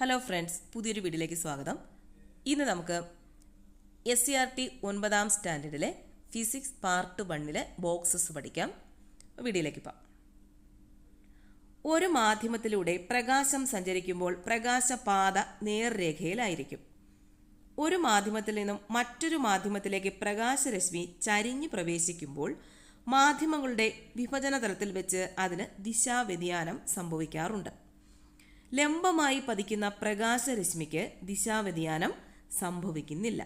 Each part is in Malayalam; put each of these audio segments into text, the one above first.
ഹലോ ഫ്രണ്ട്സ് പുതിയൊരു വീഡിയോയിലേക്ക് സ്വാഗതം. ഇന്ന് നമുക്ക് എസ് സി ആർ ടി ഒൻപതാം സ്റ്റാൻഡേർഡിലെ ഫിസിക്സ് പാർട്ട് വണ്ണിലെ ബോക്സസ് പഠിക്കാം. വീഡിയോയിലേക്ക് പോകാം. ഒരു മാധ്യമത്തിലൂടെ പ്രകാശം സഞ്ചരിക്കുമ്പോൾ പ്രകാശപാത നേർരേഖയിലായിരിക്കും. ഒരു മാധ്യമത്തിൽ നിന്നും മറ്റൊരു മാധ്യമത്തിലേക്ക് പ്രകാശരശ്മി ചരിഞ്ഞു പ്രവേശിക്കുമ്പോൾ മാധ്യമങ്ങളുടെ വിഭജന തലത്തിൽ വെച്ച് അതിന് ദിശാവ്യതിയാനം സംഭവിക്കാറുണ്ട്. ലംബമായി പതിക്കുന്ന പ്രകാശരശ്മിക്ക് ദിശാവ്യതിയാനം സംഭവിക്കുന്നില്ല.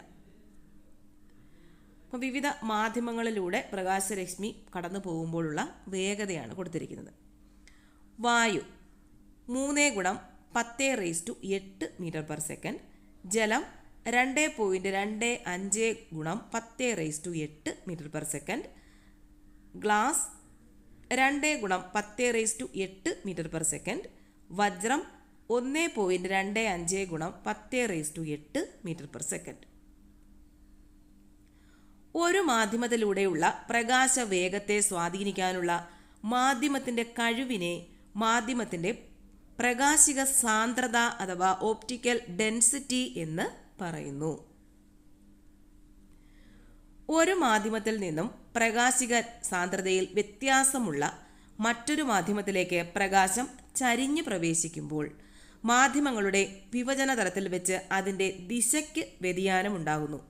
അപ്പോൾ വിവിധ മാധ്യമങ്ങളിലൂടെ പ്രകാശരശ്മി കടന്നു പോകുമ്പോഴുള്ള വേഗതയാണ് കൊടുത്തിരിക്കുന്നത്. വായു മൂന്നേ ഗുണം പത്ത് റേസ് ടു എട്ട് മീറ്റർ പെർ സെക്കൻഡ് ജലം രണ്ട് പോയിന്റ് രണ്ട് അഞ്ച് ഗുണം പത്ത് റേസ് ടു എട്ട് മീറ്റർ പെർ സെക്കൻഡ് ഗ്ലാസ് രണ്ട് ഗുണം പത്ത് റേസ് ടു എട്ട് മീറ്റർ പെർ സെക്കൻഡ് വജ്രം ഒന്ന് പോയിന്റ് രണ്ട് അഞ്ച് ഗുണം പത്ത് റേസ് ടു എട്ട് മീറ്റർ പെർ സെക്കൻഡ് ഒരു മാധ്യമത്തിലൂടെയുള്ള പ്രകാശ വേഗത്തെ സ്വാധീനിക്കാനുള്ള മാധ്യമത്തിന്റെ കഴിവിനെ മാധ്യമത്തിന്റെ പ്രകാശിക സാന്ദ്രത അഥവാ ഓപ്റ്റിക്കൽ ഡെൻസിറ്റി എന്ന് പറയുന്നു. ഒരു മാധ്യമത്തിൽ നിന്നും പ്രകാശിക സാന്ദ്രതയിൽ വ്യത്യാസമുള്ള മറ്റൊരു മാധ്യമത്തിലേക്ക് പ്രകാശം ചരിഞ്ഞു പ്രവേശിക്കുമ്പോൾ മാധ്യമങ്ങളുടെ വിഭജന തലത്തിൽ വെച്ച് അതിന്റെ ദിശയ്ക്ക് വ്യതിയാനമുണ്ടാകുന്നു.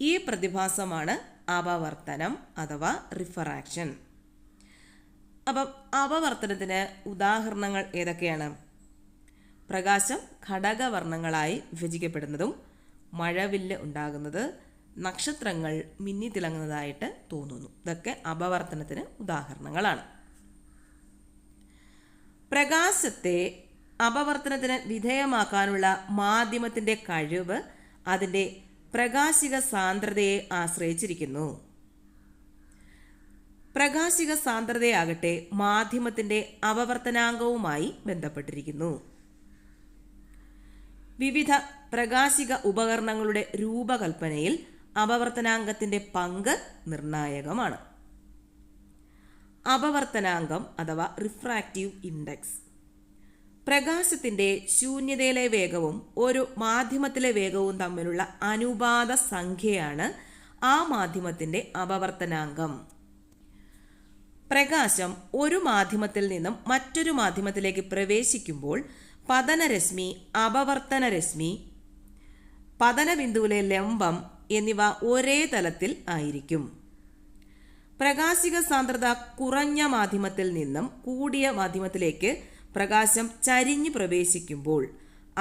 ഈ പ്രതിഭാസമാണ് അപവർത്തനം അഥവാ റിഫറാക്ഷൻ. അപ്പം അപവർത്തനത്തിന് ഉദാഹരണങ്ങൾ ഏതൊക്കെയാണ്? പ്രകാശം ഘടകവർണങ്ങളായി വിഭജിക്കപ്പെടുന്നതും മഴവില്ല് ഉണ്ടാകുന്നത് നക്ഷത്രങ്ങൾ മിന്നി തിളങ്ങുന്നതായിട്ട് തോന്നുന്നു. ഇതൊക്കെ അപവർത്തനത്തിന് ഉദാഹരണങ്ങളാണ്. പ്രകാശത്തെ അപവർത്തനത്തിന് വിധേയമാക്കാനുള്ള മാധ്യമത്തിന്റെ കഴിവ് അതിന്റെ പ്രകാശിക സാന്ദ്രതയെ ആശ്രയിച്ചിരിക്കുന്നു. പ്രകാശിക സാന്ദ്രതയാകട്ടെ മാധ്യമത്തിന്റെ അപവർത്തനാംഗവുമായി ബന്ധപ്പെട്ടിരിക്കുന്നു. വിവിധ പ്രകാശിക ഉപകരണങ്ങളുടെ രൂപകൽപ്പനയിൽ അപവർത്തനാംഗത്തിന്റെ പങ്ക് നിർണായകമാണ്. അപവർത്തനാങ്കം അഥവാ റിഫ്രാക്റ്റീവ് ഇൻഡെക്സ് പ്രകാശത്തിന്റെ ശൂന്യതയിലെ വേഗവും ഒരു മാധ്യമത്തിലെ വേഗവും തമ്മിലുള്ള അനുപാത സംഖ്യയാണ് ആ മാധ്യമത്തിന്റെ അപവർത്തനാംഗം. പ്രകാശം ഒരു മാധ്യമത്തിൽ നിന്നും മറ്റൊരു മാധ്യമത്തിലേക്ക് പ്രവേശിക്കുമ്പോൾ പതനരശ്മി അപവർത്തനരശ്മി പതനബിന്ദുവിലെ ലംബം എന്നിവ ഒരേ തലത്തിൽ ആയിരിക്കും. പ്രകാശിക സാന്ദ്രത കുറഞ്ഞ മാധ്യമത്തിൽ നിന്നും കൂടിയ മാധ്യമത്തിലേക്ക് പ്രകാശം ചരിഞ്ഞു പ്രവേശിക്കുമ്പോൾ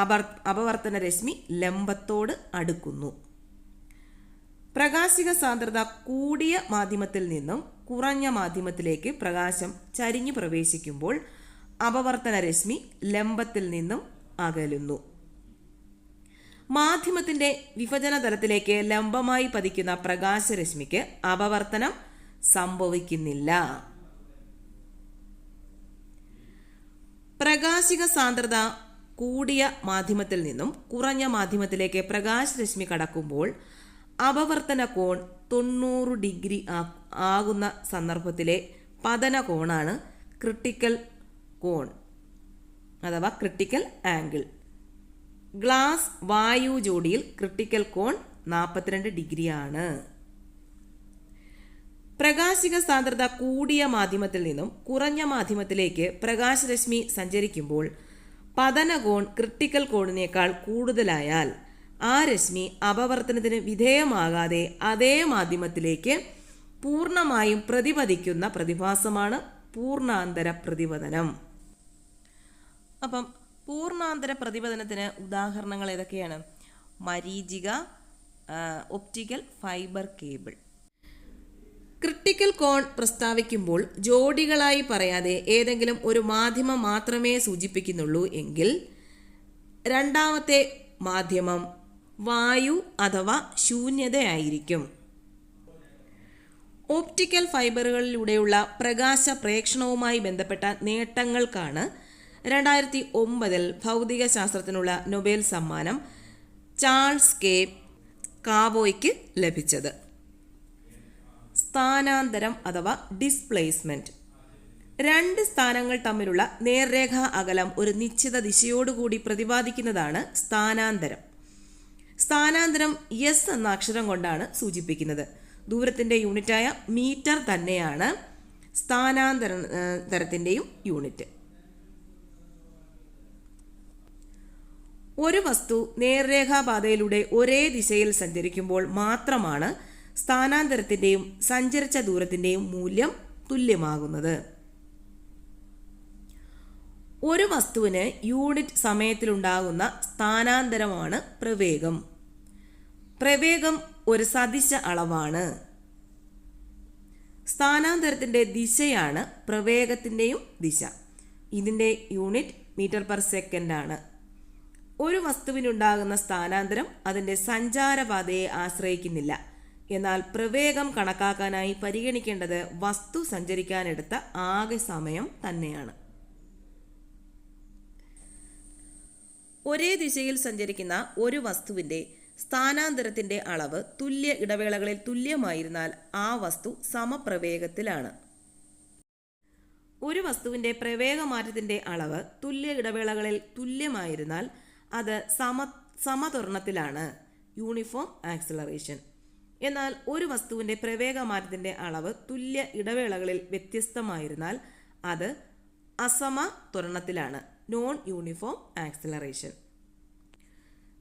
അപർ അപവർത്തന രശ്മി ലംബത്തോട് അടുക്കുന്നു. പ്രകാശിക സാന്ദ്രത കൂടിയ മാധ്യമത്തിൽ നിന്നും കുറഞ്ഞ മാധ്യമത്തിലേക്ക് പ്രകാശം ചരിഞ്ഞു പ്രവേശിക്കുമ്പോൾ അപവർത്തന രശ്മി ലംബത്തിൽ നിന്നും അകലുന്നു. മാധ്യമത്തിന്റെ വിഭജന തലത്തിലേക്ക് ലംബമായി പതിക്കുന്ന പ്രകാശരശ്മിക്ക് അപവർത്തനം സംഭവിക്കുന്നില്ല. പ്രകാശിക സാന്ദ്രത കൂടിയ മാധ്യമത്തിൽ നിന്നും കുറഞ്ഞ മാധ്യമത്തിലേക്ക് പ്രകാശരശ്മി കടക്കുമ്പോൾ അപവർത്തന കോൺ തൊണ്ണൂറ് ഡിഗ്രി ആകുന്ന സന്ദർഭത്തിലെ പതന കോണാണ് ക്രിട്ടിക്കൽ കോൺ അഥവാ ക്രിട്ടിക്കൽ ആംഗിൾ. ഗ്ലാസ് വായു ജോഡിയിൽ ക്രിട്ടിക്കൽ കോൺ നാൽപ്പത്തിരണ്ട് ഡിഗ്രിയാണ്. പ്രകാശിക സാന്ദ്രത കൂടിയ മാധ്യമത്തിൽ നിന്നും കുറഞ്ഞ മാധ്യമത്തിലേക്ക് പ്രകാശരശ്മി സഞ്ചരിക്കുമ്പോൾ പതനകോൺ ക്രിട്ടിക്കൽ കോണിനേക്കാൾ കൂടുതലായാൽ ആ രശ്മി അപവർത്തനത്തിന് വിധേയമാകാതെ അതേ മാധ്യമത്തിലേക്ക് പൂർണമായും പ്രതിപതിക്കുന്ന പ്രതിഭാസമാണ് പൂർണാന്തര പ്രതിപതനം. അപ്പം പൂർണാന്തര പ്രതിപതനത്തിന് ഉദാഹരണങ്ങൾ ഏതൊക്കെയാണ്? മരീചിക ഒപ്റ്റിക്കൽ ഫൈബർ കേബിൾ. ക്രിട്ടിക്കൽ കോൺ പ്രസ്താവിക്കുമ്പോൾ ജോഡികളായി പറയാതെ ഏതെങ്കിലും ഒരു മാധ്യമം മാത്രമേ സൂചിപ്പിക്കുന്നുള്ളൂ എങ്കിൽ രണ്ടാമത്തെ മാധ്യമം വായു അഥവാ ശൂന്യതയായിരിക്കും. ഓപ്റ്റിക്കൽ ഫൈബറുകളിലൂടെയുള്ള പ്രകാശ പ്രേക്ഷണവുമായി ബന്ധപ്പെട്ട നേട്ടങ്ങൾക്കാണ് രണ്ടായിരത്തി ഒമ്പതിൽ ഭൗതിക ശാസ്ത്രത്തിനുള്ള നൊബേൽ സമ്മാനം ചാൾസ് കെ കാവോയ്ക്ക് ലഭിച്ചത്. സ്ഥാനാന്തരം അഥവാ ഡിസ്പ്ലേസ്മെന്റ് രണ്ട് സ്ഥാനങ്ങൾ തമ്മിലുള്ള നേർരേഖാ അകലം ഒരു നിശ്ചിത ദിശയോടുകൂടി പ്രതിപാദിക്കുന്നതാണ് സ്ഥാനാന്തരം. സ്ഥാനാന്തരം എസ് എന്ന അക്ഷരം കൊണ്ടാണ് സൂചിപ്പിക്കുന്നത്. ദൂരത്തിന്റെ യൂണിറ്റായ മീറ്റർ തന്നെയാണ് സ്ഥാനാന്തര തരത്തിന്റെയും യൂണിറ്റ്. ഒരു വസ്തു നേർരേഖാപാതയിലൂടെ ഒരേ ദിശയിൽ സഞ്ചരിക്കുമ്പോൾ മാത്രമാണ് സ്ഥാനാന്തരത്തിന്റെയും സഞ്ചരിച്ച ദൂരത്തിന്റെയും മൂല്യം തുല്യമാകുന്നത്. ഒരു വസ്തുവിന് യൂണിറ്റ് സമയത്തിലുണ്ടാകുന്ന സ്ഥാനാന്തരമാണ് പ്രവേഗം. പ്രവേഗം ഒരു സദിശ അളവാണ്. സ്ഥാനാന്തരത്തിന്റെ ദിശയാണ് പ്രവേഗത്തിന്റെയും ദിശ. ഇതിന്റെ യൂണിറ്റ് മീറ്റർ പെർ സെക്കൻഡ് ആണ് ഒരു വസ്തുവിനുണ്ടാകുന്ന സ്ഥാനാന്തരം അതിന്റെ സഞ്ചാരപാതയെ ആശ്രയിക്കുന്നില്ല. എന്നാൽ പ്രവേഗം കണക്കാക്കാനായി പരിഗണിക്കേണ്ടത് വസ്തു സഞ്ചരിക്കാനെടുത്ത ആകെ സമയം തന്നെയാണ്. ഒരേ ദിശയിൽ സഞ്ചരിക്കുന്ന ഒരു വസ്തുവിന്റെ സ്ഥാനാന്തരത്തിന്റെ അളവ് തുല്യ ഇടവേളകളിൽ തുല്യമായിരുന്നാൽ ആ വസ്തു സമപ്രവേഗത്തിലാണ്. ഒരു വസ്തുവിന്റെ പ്രവേഗമാറ്റത്തിന്റെ അളവ് തുല്യ ഇടവേളകളിൽ തുല്യമായിരുന്നാൽ അത് സമ സമതുരണത്തിലാണ് യൂണിഫോം ആക്സിലറേഷൻ. എന്നാൽ ഒരു വസ്തുവിന്റെ പ്രവേഗമാറ്റത്തിന്റെ അളവ് തുല്യ ഇടവേളകളിൽ വ്യത്യസ്തമായിരുന്നാൽ അത് അസമ ത്വരണത്തിലാണ് നോൺ യൂണിഫോം ആക്സിലറേഷൻ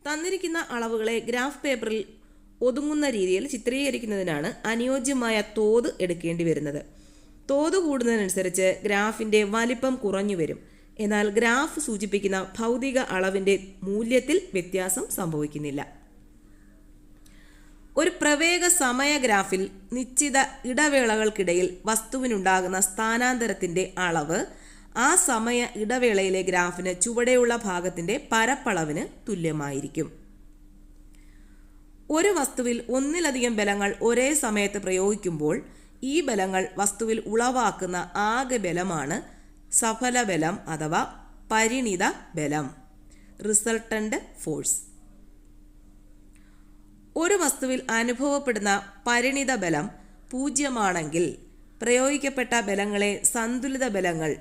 തന്നിരിക്കുന്ന അളവുകളെ ഗ്രാഫ് പേപ്പറിൽ ഒതുങ്ങുന്ന രീതിയിൽ ചിത്രീകരിക്കുന്നതിനാണ് അനുയോജ്യമായ തോത് എടുക്കേണ്ടി വരുന്നത്. തോത് കൂടുന്നതിനനുസരിച്ച് ഗ്രാഫിന്റെ വലിപ്പം കുറഞ്ഞു വരും. എന്നാൽ ഗ്രാഫ് സൂചിപ്പിക്കുന്ന ഭൗതിക അളവിന്റെ മൂല്യത്തിൽ വ്യത്യാസം സംഭവിക്കുന്നില്ല. ഒരു പ്രവേഗ സമയ ഗ്രാഫിൽ നിശ്ചിത ഇടവേളകൾക്കിടയിൽ വസ്തുവിനുണ്ടാകുന്ന സ്ഥാനാന്തരത്തിന്റെ അളവ് ആ സമയ ഇടവേളയിലെ ഗ്രാഫിന് ചുവടെയുള്ള ഭാഗത്തിന്റെ പരപ്പളവിന് തുല്യമായിരിക്കും. ഒരു വസ്തുവിൽ ഒന്നിലധികം ബലങ്ങൾ ഒരേ സമയത്ത് പ്രയോഗിക്കുമ്പോൾ ഈ ബലങ്ങൾ വസ്തുവിൽ ഉളവാക്കുന്ന ആകെ ബലമാണ് സഫല ബലം അഥവാ പരിണിത ബലം റിസൾട്ടന്റ് ഫോഴ്സ്. ഒരു വസ്തുവിൽ അനുഭവപ്പെടുന്ന പരിണിത ബലം പൂജ്യമാണെങ്കിൽ പ്രയോഗിക്കപ്പെട്ട ബലങ്ങളെ സന്തുലിത ബലങ്ങൾ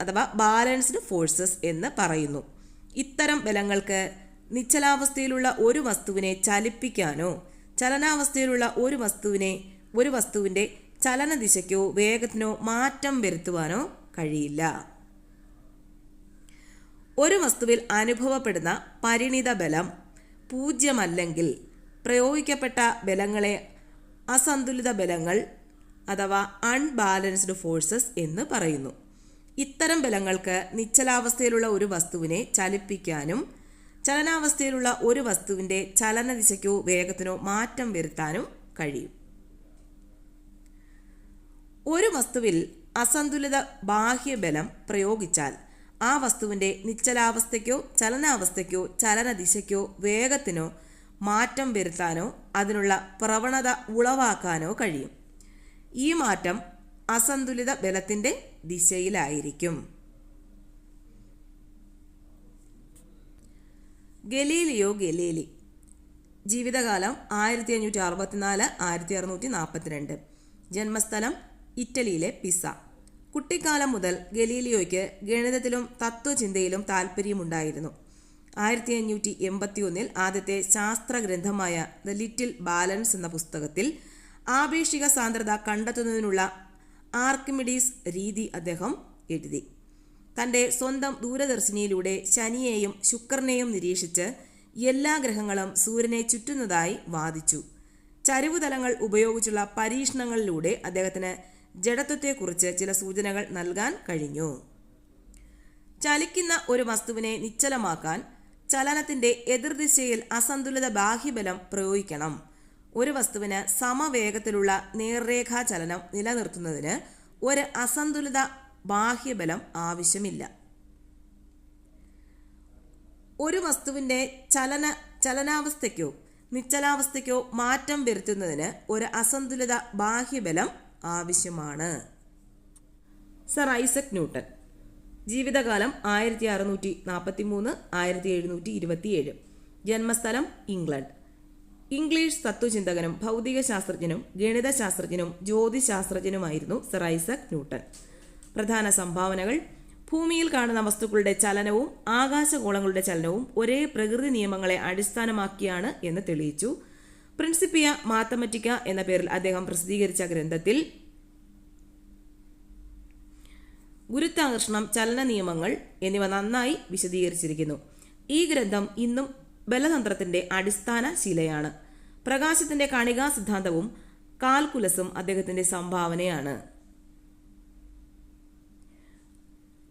അഥവാ ബാലൻസ്ഡ് ഫോഴ്സസ് എന്ന് പറയുന്നു. ഇത്തരം ബലങ്ങൾക്ക് നിശ്ചലാവസ്ഥയിലുള്ള ഒരു വസ്തുവിനെ ചലിപ്പിക്കാനോ ചലനാവസ്ഥയിലുള്ള ഒരു വസ്തുവിനെ ഒരു വസ്തുവിന്റെ ചലനദിശയ്ക്കോ വേഗത്തിനോ മാറ്റം വരുത്തുവാനോ കഴിയില്ല. ഒരു വസ്തുവിൽ അനുഭവപ്പെടുന്ന പരിണിത ബലം പൂജ്യമല്ലെങ്കിൽ പ്രയോഗിക്കപ്പെട്ട ബലങ്ങളെ അസന്തുലിത ബലങ്ങൾ അഥവാ അൺബാലൻസ്ഡ് ഫോഴ്സസ് എന്ന് പറയുന്നു. ഇത്തരം ബലങ്ങൾക്ക് നിശ്ചലാവസ്ഥയിലുള്ള ഒരു വസ്തുവിനെ ചലിപ്പിക്കാനും ചലനാവസ്ഥയിലുള്ള ഒരു വസ്തുവിന്റെ ചലനദിശയ്ക്കോ വേഗത്തിനോ മാറ്റം വരുത്താനും കഴിയും. ഒരു വസ്തുവിൽ അസന്തുലിത ബാഹ്യബലം പ്രയോഗിച്ചാൽ ആ വസ്തുവിന്റെ നിശ്ചലാവസ്ഥയ്ക്കോ ചലനാവസ്ഥയ്ക്കോ ചലനദിശയ്ക്കോ വേഗത്തിനോ മാറ്റം വരുത്താനോ അതിനുള്ള പ്രവണത ഉളവാക്കാനോ കഴിയും. ഈ മാറ്റം അസന്തുലിത ബലത്തിന്റെ ദിശയിലായിരിക്കും. Galileo Galilei. ജീവിതകാലം ആയിരത്തി അഞ്ഞൂറ്റി അറുപത്തിനാല് ആയിരത്തി അറുന്നൂറ്റി നാൽപ്പത്തിരണ്ട് ജന്മസ്ഥലം ഇറ്റലിയിലെ പിസ കുട്ടിക്കാലം മുതൽ ഗലീലിയോയ്ക്ക് ഗണിതത്തിലും തത്വചിന്തയിലും താല്പര്യമുണ്ടായിരുന്നു. ആയിരത്തി അഞ്ഞൂറ്റി എൺപത്തി ഒന്നിൽ ആദ്യത്തെ ശാസ്ത്ര ഗ്രന്ഥമായ ദ ലിറ്റിൽ ബാലൻസ് എന്ന പുസ്തകത്തിൽ ആപേക്ഷിക സാന്ദ്രത കണ്ടെത്തുന്നതിനുള്ള ആർക്കിമിഡീസ് രീതി അദ്ദേഹം എഴുതി. തന്റെ സ്വന്തം ദൂരദർശിനിയിലൂടെ ശനിയെയും ശുക്രനെയും നിരീക്ഷിച്ച് എല്ലാ ഗ്രഹങ്ങളും സൂര്യനെ ചുറ്റുന്നതായി വാദിച്ചു. ചരിവുതലങ്ങൾ ഉപയോഗിച്ചുള്ള പരീക്ഷണങ്ങളിലൂടെ അദ്ദേഹത്തിന് ജഡത്വത്തെക്കുറിച്ച് ചില സൂചനകൾ നൽകാൻ കഴിഞ്ഞു. ചലിക്കുന്ന ഒരു വസ്തുവിനെ നിശ്ചലമാക്കാൻ ചലനത്തിന്റെ എതിർദിശയിൽ അസന്തുലിത ബാഹ്യബലം പ്രയോഗിക്കണം. ഒരു വസ്തുവിന് സമവേഗത്തിലുള്ള നേർരേഖാ ചലനം നിലനിർത്തുന്നതിന് ഒരു അസന്തുലിത ബാഹ്യബലം ആവശ്യമില്ല. ഒരു വസ്തുവിന്റെ ചലന ചലനാവസ്ഥയ്ക്കോ നിശ്ചലാവസ്ഥയ്ക്കോ മാറ്റം വരുത്തുന്നതിന് ഒരു അസന്തുലിത ബാഹ്യബലം ആവശ്യമാണ്. സർ ഐസക് ന്യൂട്ടൺ ജീവിതകാലം ആയിരത്തി അറുന്നൂറ്റി നാൽപ്പത്തി മൂന്ന് ആയിരത്തി എഴുന്നൂറ്റി ഇരുപത്തിയേഴ് ജന്മസ്ഥലം ഇംഗ്ലണ്ട്. ഇംഗ്ലീഷ് തത്വചിന്തകനും ഭൗതിക ശാസ്ത്രജ്ഞനും ഗണിതശാസ്ത്രജ്ഞനും ജ്യോതിശാസ്ത്രജ്ഞനുമായിരുന്നു സർ ഐസക് ന്യൂട്ടൺ. പ്രധാന സംഭാവനകൾ ഭൂമിയിൽ കാണുന്ന വസ്തുക്കളുടെ ചലനവും ആകാശഗോളങ്ങളുടെ ചലനവും ഒരേ പ്രകൃതി നിയമങ്ങളെ അടിസ്ഥാനമാക്കിയാണ് എന്ന് തെളിയിച്ചു. പ്രിൻസിപ്പിയ മാത്തമറ്റിക്ക എന്ന പേരിൽ അദ്ദേഹം പ്രസിദ്ധീകരിച്ച ഗ്രന്ഥത്തിൽ ഗുരുത്വാകർഷണം ചലന നിയമങ്ങൾ എന്നിവ നന്നായി വിശദീകരിച്ചിരിക്കുന്നു. ഈ ഗ്രന്ഥം ഇന്നും ബലതന്ത്രത്തിന്റെ അടിസ്ഥാന ശിലയാണ്. പ്രകാശത്തിന്റെ കണികാ സിദ്ധാന്തവും കാൽക്കുലസും അദ്ദേഹത്തിന്റെ സംഭാവനയാണ്.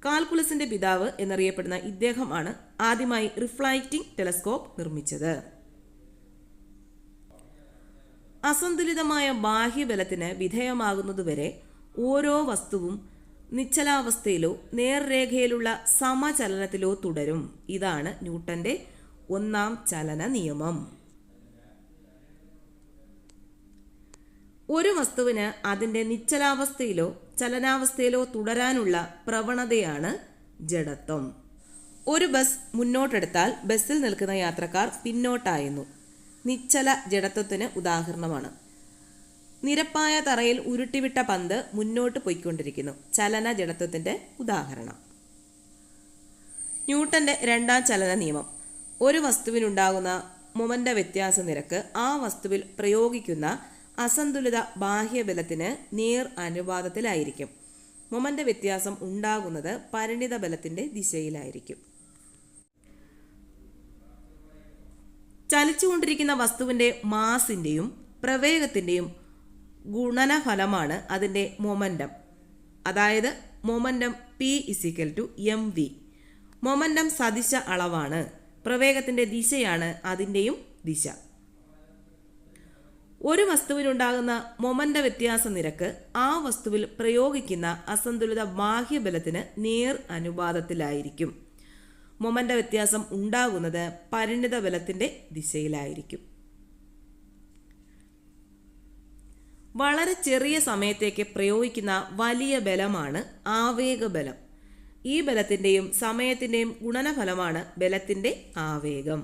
കാൽക്കുലസിന്റെ പിതാവ് എന്നറിയപ്പെടുന്ന ഇദ്ദേഹമാണ് ആദ്യമായി റിഫ്ലൈറ്റിംഗ് ടെലസ്കോപ്പ് നിർമ്മിച്ചത്. അസന്തുലിതമായ ബാഹ്യബലത്തിന് വിധേയമാകുന്നതുവരെ ഓരോ വസ്തുവും നിശ്ചലാവസ്ഥയിലോ നേർരേഖയിലുള്ള സമചലനത്തിലോ തുടരും. ഇതാണ് ന്യൂട്ടന്റെ ഒന്നാം ചലന നിയമം. ഒരു വസ്തുവിന് അതിന്റെ നിശ്ചലാവസ്ഥയിലോ ചലനാവസ്ഥയിലോ തുടരാനുള്ള പ്രവണതയാണ് ജഡത്വം. ഒരു ബസ് മുന്നോട്ടെടുത്താൽ ബസ്സിൽ നിൽക്കുന്ന യാത്രക്കാർ പിന്നോട്ടായിരുന്നു നിശ്ചല ജഡത്വത്തിന് ഉദാഹരണമാണ്. നിരപ്പായ തറയിൽ ഉരുട്ടിവിട്ട പന്ത് മുന്നോട്ട് പോയിക്കൊണ്ടിരിക്കുന്നു. ചലന ജഡത്വത്തിന്റെ ഉദാഹരണം. ന്യൂട്ടന്റെ രണ്ടാം ചലന നിയമം. ഒരു വസ്തുവിനുണ്ടാകുന്ന മൊമന്റെ വ്യത്യാസ നിരക്ക് ആ വസ്തുവിൽ പ്രയോഗിക്കുന്ന അസന്തുലിത ബാഹ്യബലത്തിന് നേർ അനുപാതത്തിലായിരിക്കും. മൊമന്റെ വ്യത്യാസം ഉണ്ടാകുന്നത് പരിണിത ബലത്തിന്റെ ദിശയിലായിരിക്കും. ചലിച്ചുകൊണ്ടിരിക്കുന്ന വസ്തുവിന്റെ മാസിന്റെയും പ്രവേഗത്തിന്റെയും ഗുണനഫലമാണ് അതിന്റെ മൊമന്റം അതായത് momentum P is equal to M V momentum സദിശ അളവാണ്. പ്രവേഗത്തിന്റെ ദിശയാണ് അതിന്റെയും ദിശ. ഒരു വസ്തുവിനുണ്ടാകുന്ന മൊമന്റ വ്യത്യാസ നിരക്ക് ആ വസ്തുവിൽ പ്രയോഗിക്കുന്ന അസന്തുലിത ബാഹ്യബലത്തിന് നേർ അനുപാതത്തിലായിരിക്കും. മൊമന്റ വ്യത്യാസം ഉണ്ടാകുന്നത് പരിണിത ബലത്തിന്റെ ദിശയിലായിരിക്കും. വളരെ ചെറിയ സമയത്തേക്ക് പ്രയോഗിക്കുന്ന വലിയ ബലമാണ് ആവേഗബലം ഈ ബലത്തിന്റെയും സമയത്തിന്റെയും ഗുണനഫലമാണ് ബലത്തിന്റെ ആവേഗം.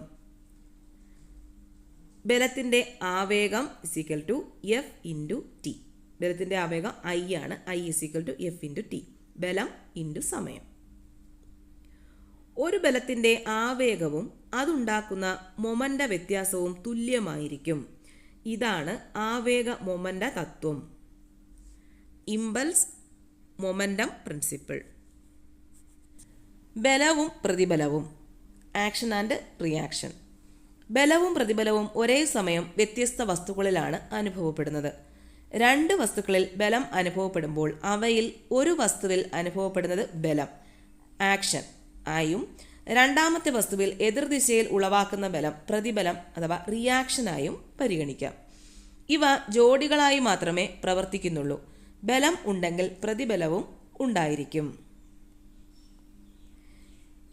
ബലത്തിന്റെ ആവേഗം is equal to F into T ബലത്തിന്റെ ആവേഗം ഐ ആണ്. I is equal to F into T ബലം ഇന്റു സമയം. ഒരു ബലത്തിന്റെ ആവേഗവും അതുണ്ടാക്കുന്ന മൊമന്റ വ്യത്യാസവും തുല്യമായിരിക്കും. ഇതാണ് ആവേഗ മൊമന്റ തത്വം. Impulse momentum principle. ബലവും പ്രതിബലവും. Action and reaction. ബലവും പ്രതിബലവും ഒരേ സമയം വ്യത്യസ്ത വസ്തുക്കളിലാണ് അനുഭവപ്പെടുന്നത്. രണ്ട് വസ്തുക്കളിൽ ബലം അനുഭവപ്പെടുമ്പോൾ അവയിൽ ഒരു വസ്തുവിൽ അനുഭവപ്പെടുന്നത് ബലം ആക്ഷൻ. ആയും രണ്ടാമത്തെ വസ്തുവിൽ എതിർദിശയിൽ ഉളവാക്കുന്ന ബലം പ്രതിബലം അഥവാ റിയാക്ഷനായും പരിഗണിക്കാം. ഇവ ജോഡികളായി മാത്രമേ പ്രവർത്തിക്കുന്നുള്ളൂ. ബലം ഉണ്ടെങ്കിൽ പ്രതിബലവും ഉണ്ടായിരിക്കും.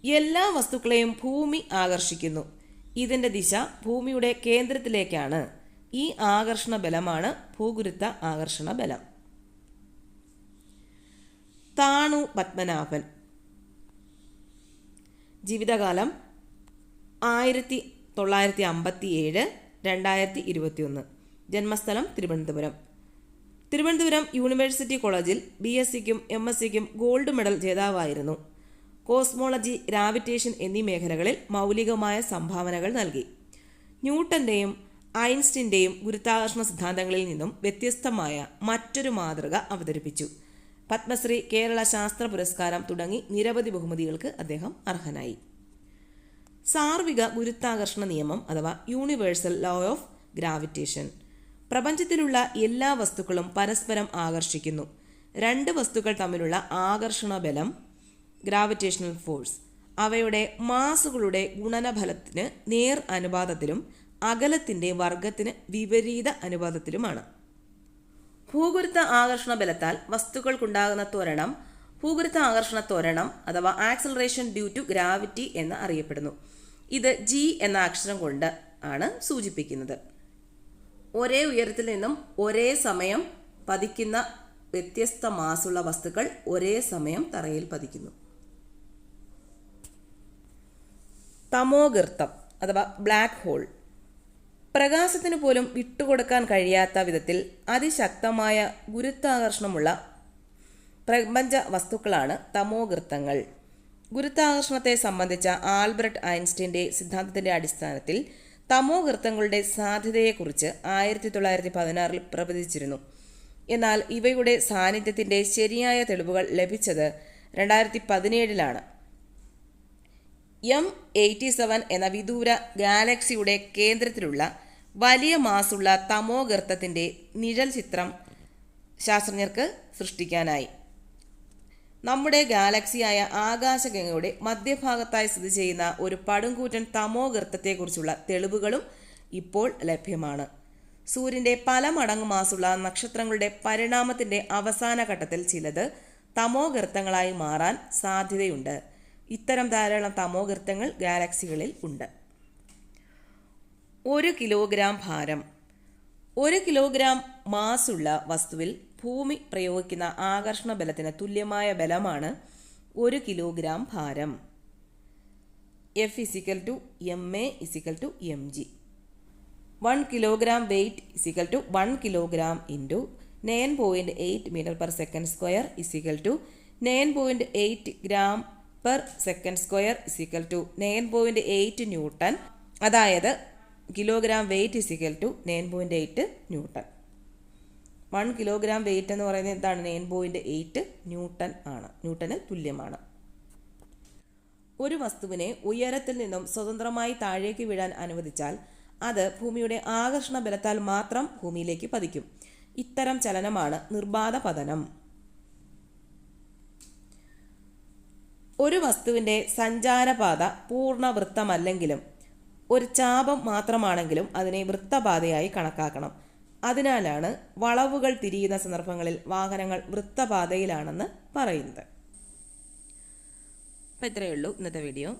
എല്ലാ വസ്തുക്കളെയും ഭൂമി ആകർഷിക്കുന്നു. ഇതിന്റെ ദിശ ഭൂമിയുടെ കേന്ദ്രത്തിലേക്കാണ്. ഈ ആകർഷണ ബലമാണ് ഭൂഗുരുത്ത ആകർഷണ ബലം. താണു പത്മനാഭൻ. ജീവിതകാലം ആയിരത്തി തൊള്ളായിരത്തി അമ്പത്തി ഏഴ് രണ്ടായിരത്തി ഇരുപത്തിയൊന്ന്. ജന്മസ്ഥലം തിരുവനന്തപുരം. തിരുവനന്തപുരം യൂണിവേഴ്സിറ്റി കോളേജിൽ ബി എസ് സിക്കും എം എസ് സിക്കും ഗോൾഡ് മെഡൽ ജേതാവായിരുന്നു. കോസ്മോളജി ഗ്രാവിറ്റേഷൻ എന്നീ മേഖലകളിൽ മൗലികമായ സംഭാവനകൾ നൽകി. ന്യൂട്ടന്റെയും ഐൻസ്റ്റിന്റെയും ഗുരുത്വാകർഷണ സിദ്ധാന്തങ്ങളിൽ നിന്നും വ്യത്യസ്തമായ മറ്റൊരു മാതൃക അവതരിപ്പിച്ചു. പത്മശ്രീ കേരള ശാസ്ത്ര പുരസ്കാരം തുടങ്ങി നിരവധി ബഹുമതികൾക്ക് അദ്ദേഹം അർഹനായി. സാർവിക ഗുരുത്വാകർഷണ നിയമം അഥവാ യൂണിവേഴ്സൽ ലോ ഓഫ് ഗ്രാവിറ്റേഷൻ. പ്രപഞ്ചത്തിലുള്ള എല്ലാ വസ്തുക്കളും പരസ്പരം ആകർഷിക്കുന്നു. രണ്ട് വസ്തുക്കൾ തമ്മിലുള്ള ആകർഷണ ബലം ഗ്രാവിറ്റേഷണൽ ഫോഴ്സ്. അവയുടെ മാസുകളുടെ ഗുണനഫലത്തിന് നേർ അനുപാതത്തിലും അകലത്തിന്റെ വർഗത്തിന് വിപരീത അനുപാതത്തിലുമാണ്. ഭൂഗുരുത്ത ആകർഷണ ബലത്താൽ വസ്തുക്കൾക്കുണ്ടാകുന്ന ത്വരണം ഭൂഗുരുത്ത ആകർഷണ ത്വരണം അഥവാ ആക്സലറേഷൻ ഡ്യൂ ടു ഗ്രാവിറ്റി എന്ന് അറിയപ്പെടുന്നു. ഇത് ജി എന്ന അക്ഷരം കൊണ്ട് ആണ് സൂചിപ്പിക്കുന്നത്. ഒരേ ഉയരത്തിൽ നിന്നും ഒരേ സമയം പതിക്കുന്ന വ്യത്യസ്ത മാസുള്ള വസ്തുക്കൾ ഒരേ സമയം തറയിൽ പതിക്കുന്നു. തമോഗർത്തം അഥവാ ബ്ലാക്ക് ഹോൾ പ്രകാശത്തിന് പോലും വിട്ടുകൊടുക്കാൻ കഴിയാത്ത വിധത്തിൽ അതിശക്തമായ ഗുരുത്വാകർഷണമുള്ള പ്രപഞ്ച വസ്തുക്കളാണ് തമോഗൃത്തങ്ങൾ ഗുരുത്വാകർഷണത്തെ സംബന്ധിച്ച ആൽബർട്ട് ഐൻസ്റ്റീന്റെ സിദ്ധാന്തത്തിന്റെ അടിസ്ഥാനത്തിൽ തമോഗൃത്തങ്ങളുടെ സാധ്യതയെക്കുറിച്ച് ആയിരത്തി തൊള്ളായിരത്തി പതിനാറിൽ പ്രവചിച്ചിരുന്നു. എന്നാൽ ഇവയുടെ സാന്നിധ്യത്തിന്റെ ശരിയായ തെളിവുകൾ ലഭിച്ചത് രണ്ടായിരത്തി പതിനേഴിലാണ് എം എയ്റ്റി സെവൻ എന്ന വിദൂര ഗാലക്സിയുടെ കേന്ദ്രത്തിലുള്ള വലിയ മാസുള്ള തമോഗർത്തത്തിന്റെ നിഴൽ ചിത്രം ശാസ്ത്രജ്ഞർക്ക് സൃഷ്ടിക്കാനായി. നമ്മുടെ ഗാലക്സിയായ ആകാശഗംഗയുടെ മധ്യഭാഗത്തായി സ്ഥിതി ചെയ്യുന്ന ഒരു പടുങ്കൂറ്റൻ തമോഗർത്തത്തെക്കുറിച്ചുള്ള തെളിവുകളും ഇപ്പോൾ ലഭ്യമാണ്. സൂര്യന്റെ പല മടങ്ങ് മാസുള്ള നക്ഷത്രങ്ങളുടെ പരിണാമത്തിന്റെ അവസാന ഘട്ടത്തിൽ ചിലത് തമോഗർത്തങ്ങളായി മാറാൻ സാധ്യതയുണ്ട്. ഇത്തരം ധാരാളം തമോഗർത്തങ്ങൾ ഗാലക്സികളിൽ ഉണ്ട്. ഒരു കിലോഗ്രാം ഭാരം ഒരു കിലോഗ്രാം മാസുള്ള വസ്തുവിൽ ഭൂമി പ്രയോഗിക്കുന്ന ആകർഷണ ബലത്തിന് തുല്യമായ ബലമാണ് ഒരു കിലോഗ്രാം ഭാരം. F is equal to M A is equal to M G one kilogram weight is equal to one kilogram into nine point eight metre per second square is equal to nine point eight gram per second square is equal to nine point eight newton അതായത് kilogram weight is equal to nine point eight newton one kilogram weight എന്ന് പറയുന്നത് എന്താണ്? നയൻ പോയിന്റ് എയ്റ്റ് ന്യൂട്ടൺ ആണ്. ന്യൂട്ടന് തുല്യമാണ്. ഒരു വസ്തുവിനെ ഉയരത്തിൽ നിന്നും സ്വതന്ത്രമായി താഴേക്ക് വീഴാൻ അനുവദിച്ചാൽ അത് ഭൂമിയുടെ ആകർഷണ ബലത്താൽ മാത്രം ഭൂമിയിലേക്ക് പതിക്കും. ഇത്തരം ചലനമാണ് നിർബാധ പതനം. ഒരു വസ്തുവിന്റെ സഞ്ചാരപാത പൂർണ വൃത്തമല്ലെങ്കിലും ഒരു ചാപം മാത്രമാണെങ്കിലും അതിനെ വൃത്തപാതയായി കണക്കാക്കണം. അതിനാലാണ് വളവുകൾ തിരിയുന്ന സന്ദർഭങ്ങളിൽ വാഹനങ്ങൾ വൃത്തപാതയിലാണെന്ന് പറയുന്നത്. അപ്പോൾ ഇത്രയേ ഉള്ളൂ ഇന്നത്തെ വീഡിയോ.